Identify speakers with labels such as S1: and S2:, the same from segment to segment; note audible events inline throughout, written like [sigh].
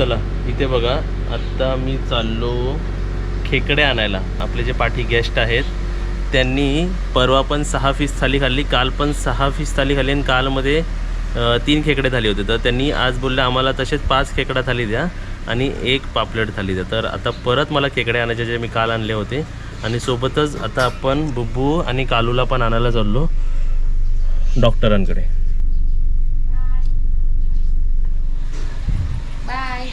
S1: चला इथे बघा आत्ता मी चाललो खेकडे आणायला. आपले जे पाठी गेस्ट आहेत त्यांनी परवा पण सहा फीस थाली खाल्ली काल पण सहा फीस थाली खाल्ली आणि कालमध्ये तीन खेकडे थाली होते. तर त्यांनी आज बोलले आम्हाला तसेच पाच खेकडा थाली द्या आणि एक पापलेट थाली द्या. तर आता परत मला खेकडे आणायचे जे मी काल आणले होते. आणि सोबतच आता आपण बुब्बू आणि कालूला पण आणायला चाललो डॉक्टरांकडे
S2: बाय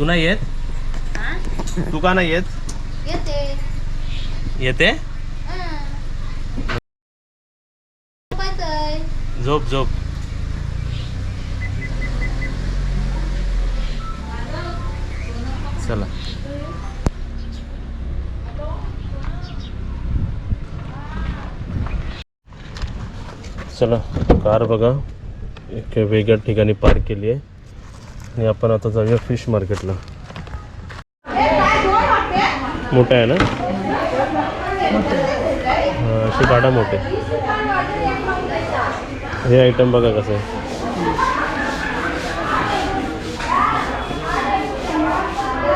S1: तू नाही येत? तू का नाही येत?
S2: येते.
S1: झोप झोप. चला. चला कार बघा. एक वेगळ्या ठिकाणी पार्क केली आहे. आणि आपण आता जाऊया फिश मार्केटला. मोठा आहे ना? अशी गाडा मोठे. हे आयटम बघा कसं आहे.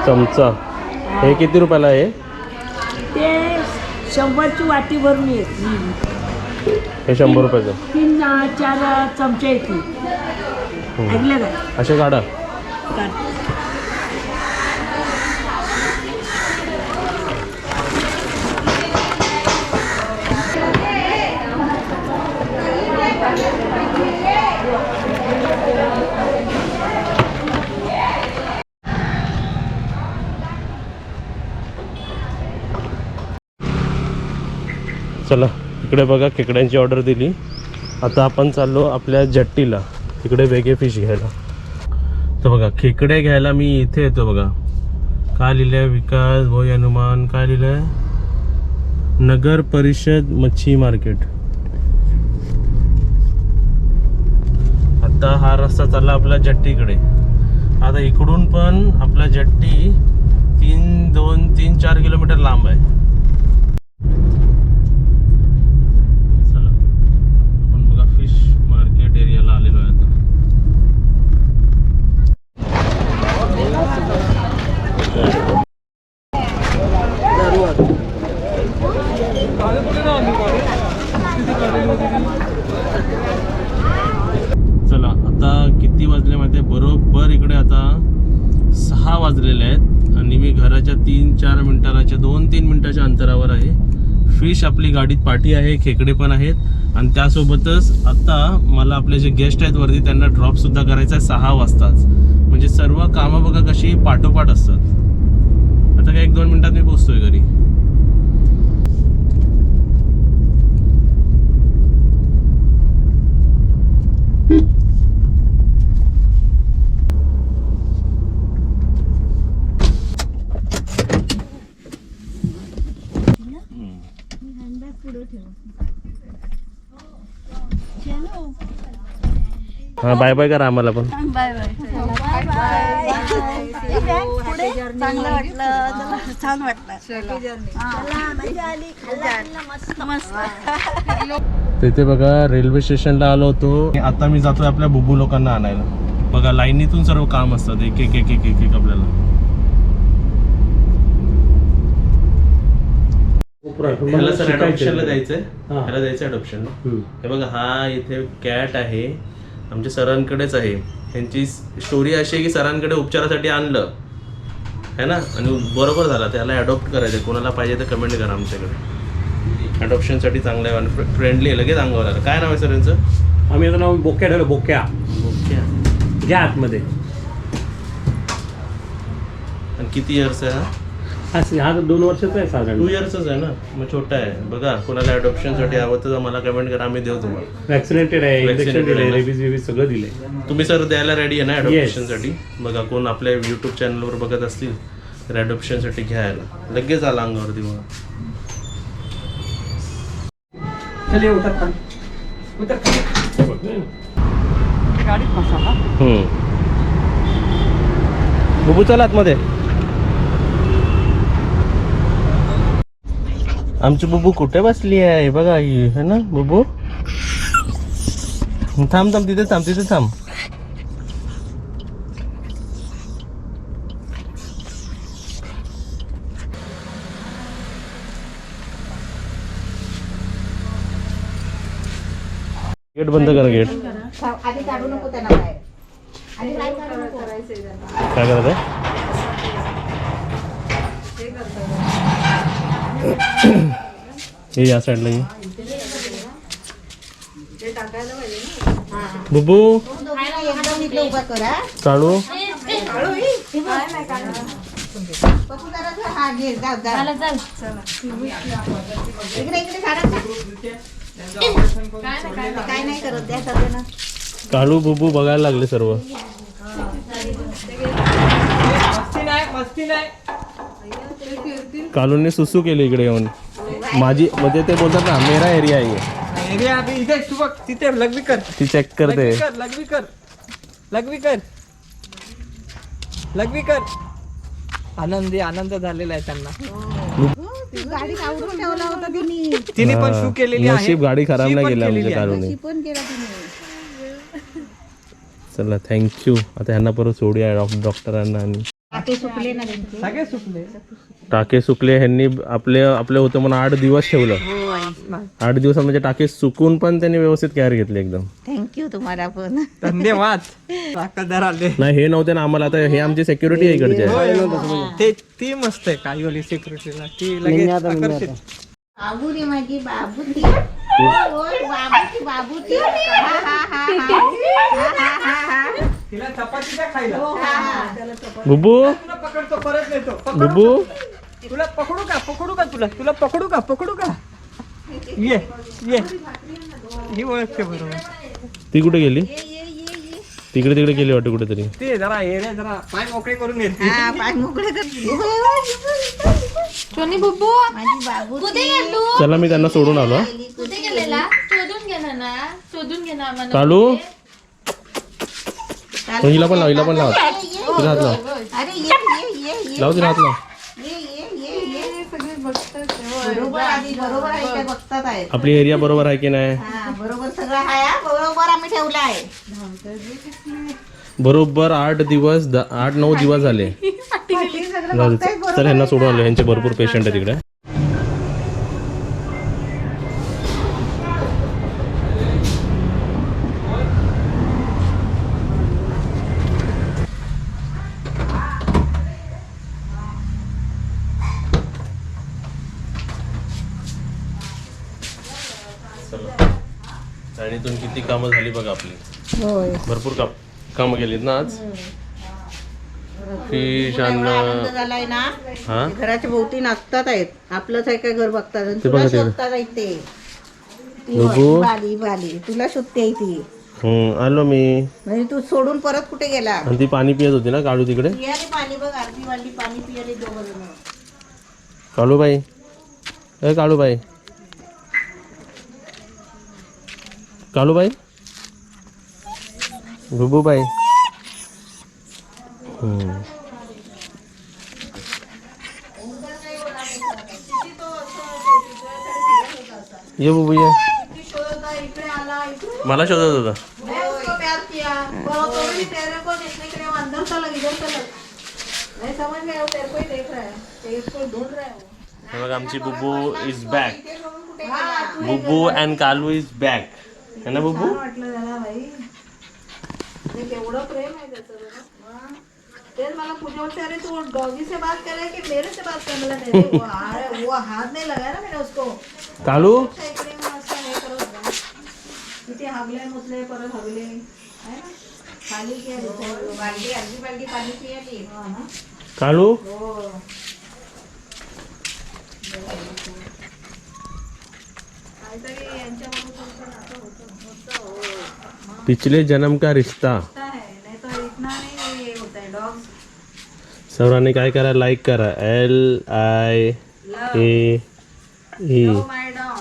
S1: चमचा. हे किती रुपयाला आहे?
S3: ते शंभरची वाटी भरून येत.
S1: हे शंभर रुपयाचं.
S3: तीन चार चमचे येतील. ऐकलं का?
S1: असे काढा
S3: काढ.
S1: चला इकडे बघा खेकड्यांची ऑर्डर दिली. आता आपण चाललो आपल्या जट्टीला. तिकडे वेगळे फिश घ्यायला. तर बघा खेकडे घ्यायला मी इथे येतो बघा. काय लिहिलंय? विकास भोई हनुमान काय लिहिलंय? नगर परिषद मच्छी मार्केट. आता हा रस्ता चालला आपल्या जट्टीकडे. आता इकडून पण आपला जट्टी तीन दोन तीन चार किलोमीटर लांब आहे चला आपण बघा फिश मार्केट एरियाला आलेलो आहे आता चला आता किती वाजले माहिती आहे बरोबर इकडे आता सहा वाजलेले आहेत आणि मी घराच्या तीन चार मिनिटाच्या दोन तीन मिनिटाच्या अंतरावर आहे. फिश आपली गाडीत पाठी आहे खेकडे पण आहेत. आणि त्यासोबतच आता मला आपले जे गेस्ट आहेत वरती त्यांना ड्रॉपसुद्धा करायचा आहे सहा वाजताच. म्हणजे सर्व कामं बघा कशी पाठोपाठ असतात. आता काय एक दोन मिनटात मी पोचतोय घरी. हा बाय बाय करा आम्हाला पण.
S2: चांगलं वाटलं. चला, छान वाटलं. मस्त.
S1: तिथे बघा रेल्वे स्टेशनला आलो होतो. आता मी जातोय आपल्या बुबू लोकांना आणायला. बघा लाईनीतून सर्व काम असतात. एक एक एक एक एक एक आपल्याला. ह्याला सर अडॉप्शनला द्यायचंय ह्याला द्यायचं अडॉप्शनला हे बघा हा इथे कॅट आहे. आमच्या सरांकडेच आहे. ह्यांची स्टोरी अशी आहे की सरांकडे उपचारासाठी आणलं. है ना? आणि बरोबर झाला. त्याला अडॉप्ट करायचं कोणाला पाहिजे तर कमेंट करा आमच्याकडे. अडॉप्शनसाठी चांगलं आहे. आणि फ्रेंडली आहे. लगेच अंगावर आलं. काय नाव आहे सर यांचं?
S4: आम्ही आता नाव बोक्या ठेवलं. बोक्या.
S1: ओके
S4: घ्या आतमध्ये.
S1: आणि किती इयर्स आहे हा?
S4: हा हा दोन वर्षाचा आहे
S1: टू
S4: साधारण
S1: इयर्सच आहे ना? मग छोटा आहे. बघा कोणाला अडॉप्शनसाठी हवं तर मला कमेंट करा आम्ही देऊ तुम्हाला.
S4: वॅक्सिनेटेड आहे इंजेक्शन
S1: Vaccinated
S4: दिलंय
S1: आहे ना?
S4: रेबीज वेबीज सगळं दिलंय.
S1: तुम्ही सर द्यायला रेडी आहे ना अडॉप्शनसाठी बघा कोण आपल्या युट्यूब चॅनलवर बघत असतील तर अडॉप्शनसाठी घ्यायला. लगेच आला अंगावरती बघा
S5: चलिए उतर खाली उतर खाली गाडीत बसा हा.
S1: बुबू चला आतमध्ये. आमची बुबू कुठे बसली आहे? बघा आई है ना बुबू? थांब थांब तिथे थांब तिथे थांब. गेट बंद करा गेट.
S2: काय
S1: करत आहे [coughs] हे या साईडला ये. बुबू.
S2: एकदम करा
S1: काढू काळू बुबू बघायला लागले सर्व.
S5: मस्ती नाही मस्ती नाही.
S1: कालूने सुसू केले इकडे येऊन. माझी म्हणजे ते बोलतात ना मेरा एरिया आहे
S5: एरिया अभी तू बघ तिथे लग्वी कर.
S1: ती चेक करते.
S5: कर लग्वी कर. लग्वी कर. लग्वी कर. आनंदी आनंद झालेला आहे त्यांना.
S2: गाडी आवडून ठेवला होता तिने.
S5: तिने पण. शू केलेली आहे.
S1: नशीब गाडी खराब नाही
S5: पण
S1: केली
S5: आहे.
S1: कालूने
S2: पण केला तिने.
S1: चला थँक्यू आता ह्यांना परत सोडूया डॉक- डॉक्टरांना आणि
S2: सुकले ना त्यांचे.
S5: सगळे सुटले
S1: टाके सुकले ह्यांनी आपले आपले होते म्हणून आठ दिवस ठेवलं. आठ दिवसात म्हणजे टाके सुकून पण त्यांनी व्यवस्थित केअर घेतली एकदम.
S2: थँक्यू तुम्हाला पण.
S5: धन्यवाद. ताकददार आले.
S1: नाही हे नव्हते ना आम्हाला आता हे आमची सेक्युरिटी आहे इकडचे.
S5: ते ती मस्त आहे कायोली सिक्युरिटीला ती लगेच आकर्षित.
S2: बाबू माझी हा, हा, हा, हा. हा, हा, हा, हा.
S5: तिला चपाती द्या खायला
S1: बुबू?
S5: तुला पकडतो परत नेतो.
S1: बुबू?
S5: तुला पकडू का? पकडू का तुला? तुला पकडू का? पकडू का? ये ये. ही ओळखते बरोबर.
S1: ती कुठे गेली? तिकडे तिकडे गेली वाटते कुठेतरी.
S5: ते जरा एरिया जरा पाय मोकळे करून
S2: हा, पाय मोकळे कर.
S6: टोनी बुब्बू
S2: माझी बाबू
S6: कुठे गेलो?
S1: चला मी त्यांना सोडून आलो. हा.
S6: कुठे गेलेला? शोधून गेला ना शोधून घे ना आम्हाला
S1: हो, हिला पण लाव हिला पण लाव. तिला हात लाव.
S2: अरे ये ये ये ये.
S1: लाव तिला हात लाव.
S2: ये ये ये ये सगळे बघतात बरोबर आधी बरोबर आहे काय बघतात आहेत.
S1: आपली एरिया बरोबर आहे की नाही?
S2: हा बरोबर सगळं आहे हा. बरोबर आम्ही ठेवलं आहे.
S1: बरोबर आठ दिवस द- आठ नऊ दिवस झाले. जाऊ दे. चल ह्यांना सोडून आलो ह्यांचे भरपूर पेशंट आहे तिकडे चाळणीतून किती कामं झाली बघा आपली.
S2: होय.
S1: भरपूर काम कामं केलीत ना आज? फिश
S2: झालाय ना?
S1: हा?
S2: घराच्या भोवती नाचतात आहेत. आपलंच आहे काय घर बघतात? आणि
S1: ते
S2: तुला
S1: बघा ते.
S2: शोधतात आहेत ते ती
S1: बघू.
S2: बाली बाली. तुला शोधते आहे ती.
S1: हम्म आलो मी.
S2: म्हणजे तू सोडून परत कुठे गेला?
S1: आणि ती पाणी पियत होती ना काळू तिकडे?
S2: पियाली पाणी बघ अर्धी वाली पाणी पियाली दोघं जण.
S1: काळूबाई. काळूबाई. कालूबाई? रुबूबाई? ये बुबू ये मला शोधत होता. हे बघ आमची Bubu is back Bubu and Kalu is back है ना बुबू?
S2: एवढं प्रेम आहे त्याचं बघा. तेच मला पूजा बोलते अरे तू डॉगी से बात कर रहा है कि मेरे [laughs] से बात करने लगा नहीं, वो आ- वो हाथ नहीं लगाया ना मैंने उसको
S1: कालू
S2: इकडे मग असं हे करत होता. किती हागले मुतले परत हागले. आहे ना? खाली केली बालदी अर्धी बालदी पाणी पियाली
S1: कालू?
S2: काहीतरी यांच्याबरोबर असं होतं
S1: पिछले जन्म का रिश्ता।
S2: हे
S1: सर्वांनी काय करा लाईक करा L I A E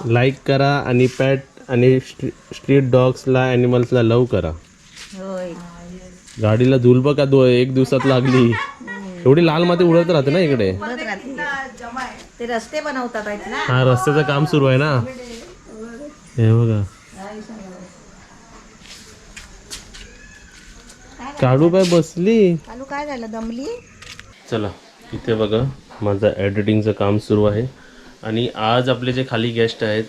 S1: like करा आणि पॅट आणि स्ट्रीट डॉग्सला ॲनिमल्सला लव करा.
S2: होय.
S1: गाडीला धूल बघा दो एक दिवसात लागली. एवढी लाल माती उडत राहते ना इकडे.
S2: ते रस्ते बनवतात
S1: हा रस्त्याचं काम सुरू आहे ना. हे बघा. काळूबाई बसली.
S2: चालू काय झालं? दमली?
S1: चला इथे बघा माझं एडिटिंगचं काम सुरू आहे. आणि आज आपले जे खाली गेस्ट आहेत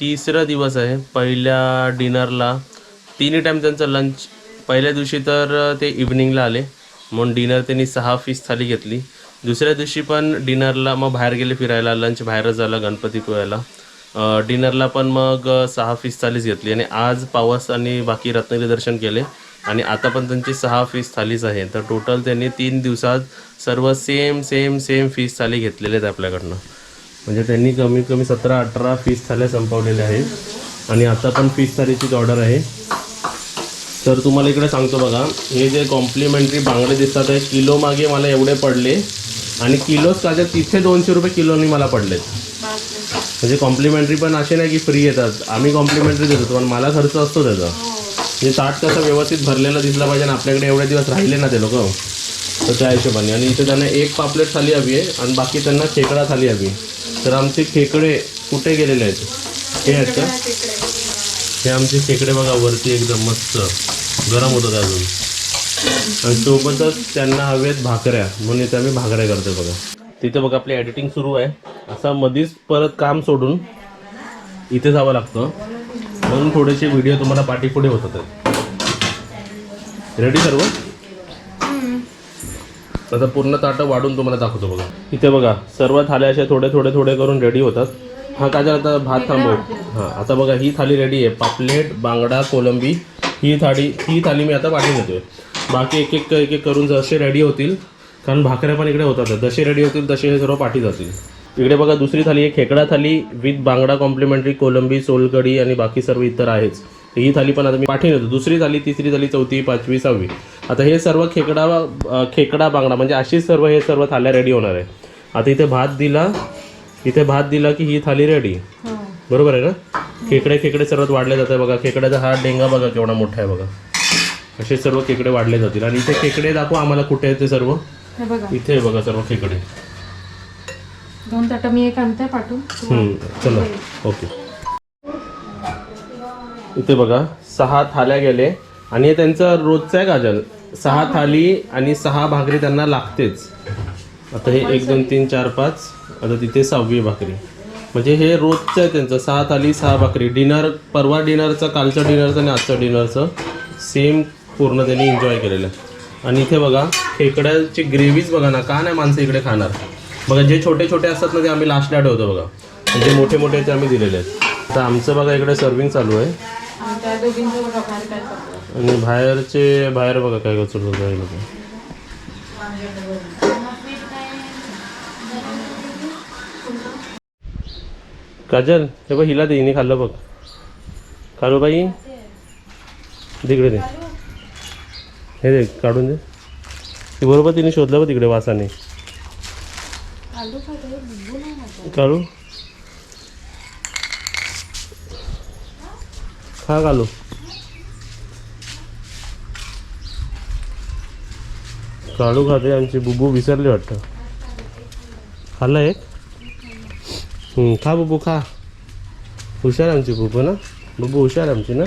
S1: तिसरा दिवस आहे. पहिल्या डिनरला तिन्ही टाईम त्यांचं लंच पहिल्या दिवशी तर ते इव्हनिंगला आले. म्हणून डिनर त्यांनी सहा फिश थाली घेतली. दुसऱ्या दिवशी पण डिनरला मग बाहेर गेले फिरायला लंच बाहेरच झालं गणपतीपुळ्याला अ, डिनरला पण मग सहा फिश थालीच घेतली. आणि आज पावस आणि बाकी रत्नागिरी दर्शन केले. आणि आता पण त्यांची सहा फिश थालीच आहे. तर टोटल त्यांनी तीन दिवसात सर्व सेम सेम सेम फिश थाली घेतलेले आहेत आपल्याकडनं. म्हणजे त्यांनी कमीत कमी सतरा अठरा फिश थाल्या संपवलेल्या आहेत. आणि आता पण फिश थालीचीच ऑर्डर आहे. तर तुम्हाला इकडे सांगतो बघा. हे जे कॉम्प्लिमेंटरी बांगडे दिसतात आहे किलो मागे मला एवढे पडले. आणि किलोच का तिथे दोनशे रुपये किलोनी मला पडलेत. म्हणजे कॉम्प्लिमेंटरी पण असे नाही की फ्री येतात. आम्ही कॉम्प्लिमेंटरी देतो पण मला खर्च असतो त्याचा. म्हणजे ताट कसं व्यवस्थित भरलेलं दिसला पाहिजे आणि आपल्याकडे एवढे दिवस राहिले ना ते लोक तर त्या हिशोबाने. आणि इथे त्यांना एक पापलेट थाली हवी आहे आणि बाकी त्यांना खेकडा थाली हवी तर आमचे खेकडे कुठे गेलेले आहेत? हे आहेत का? हे आमचे खेकडे बघा वरती एकदम मस्त. गरम होतात अजून. आणि सोबतच त्यांना हवेत भाकऱ्या. म्हणून इथे आम्ही भाकऱ्या करतो बघा. तिथे बघा आपली एडिटिंग सुरू आहे. असा मधीच परत काम सोडून इथे जावं लागतं. म्हणून थोडेसे व्हिडिओ तुम्हाला पाठीपुढे होतात. रेडी सर्व? आता पूर्ण ताटं वाढून तुम्हाला दाखवतो बघा. इथे बघा सर्व थाल्या अशा थोडे थोडे थोडे करून रेडी होतात. हा काजल आता? भात थांबव. हां आता बघा ही थाली रेडी आहे. पापलेट बांगडा कोलंबी ही थाळी ही थाली मी आता पाठी देतोय बाकी एक एक एक एक करून जसे रेडी होतील कारण भाकऱ्या पण इकडे होतात. जसे रेडी होतील तसे हे सर्व पाठी जातील. इकडे बघा दुसरी थाली आहे खेकडा थाली विथ बांगडा कॉम्प्लिमेंटरी कोलंबी सोलकडी आणि बाकी सर्व इतर आहेच. ही थाली पण आता मी पाठी देतो. दुसरी थाली तिसरी थाली चौथी पाचवी सहावी. आता हे सर्व खेकडा खेकडा बांगडा म्हणजे अशीच सर्व हे सर्व थाल्या रेडी होणार आहे. आता इथे भात दिला. इथे भात दिला की ही थाली रेडी बरोबर आहे ना? खेकडे खेकडे सर्वात वाढले जात आहे बघा. खेकड्याचा हा डेंगा बघा केवढा मोठा आहे बघा. असे सर्व खेकडे वाढले जातील. आणि इथे खेकडे दाखवा आम्हाला कुठे आहे ते सर्व.
S6: हे
S1: इथे बघा सर्व खेकडे.
S6: दोन ताटं मी एक आणते पाठवून.
S1: चला. ओके. इथे बघा सहा थाल्या गेले आणि हे त्यांचं रोजचं आहे काजल. सहा थाली आणि सहा भाकरी त्यांना लागतेच. आता हे एक दोन तीन चार पाच. आता तिथे सहावी भाकरी. म्हणजे हे रोजचं आहे त्यांचं. सहा थाली सहा भाकरी. डिनर परवा डिनरचं कालचं डिनरचं आणि आजचं डिनरचं सेम पूर्ण त्यांनी एन्जॉय केलेलं. आहे आणि इथे बघा खेकड्याची ग्रेव्हीच बघा ना का नाही माणसं इकडे खाणार. बघा जे छोटे छोटे असतात ना ते आम्ही लास्टला ठेवतो बघा. जे मोठे मोठे ते आम्ही दिलेले आहेत. तर आमचं बघा इकडे सर्विंग चालू आहे.
S6: आणि बघा काय
S1: बाहेरचे बाहेर बघा काय करतो लोक. काजल हे बघ हिला दे हिने खाल्लं बघ. कालू बाई तिकडे दे. हे दे काढून दे. ते बरोबर तिने शोधलं बघ तिकडे वासाने. काढू? खा घालू काढू खाते आमची बुबू विसरली वाटतं. खाल्लं एक? खा बुबू खा. हुशार आमची बुबू ना? बुबू हुशार आमची ना?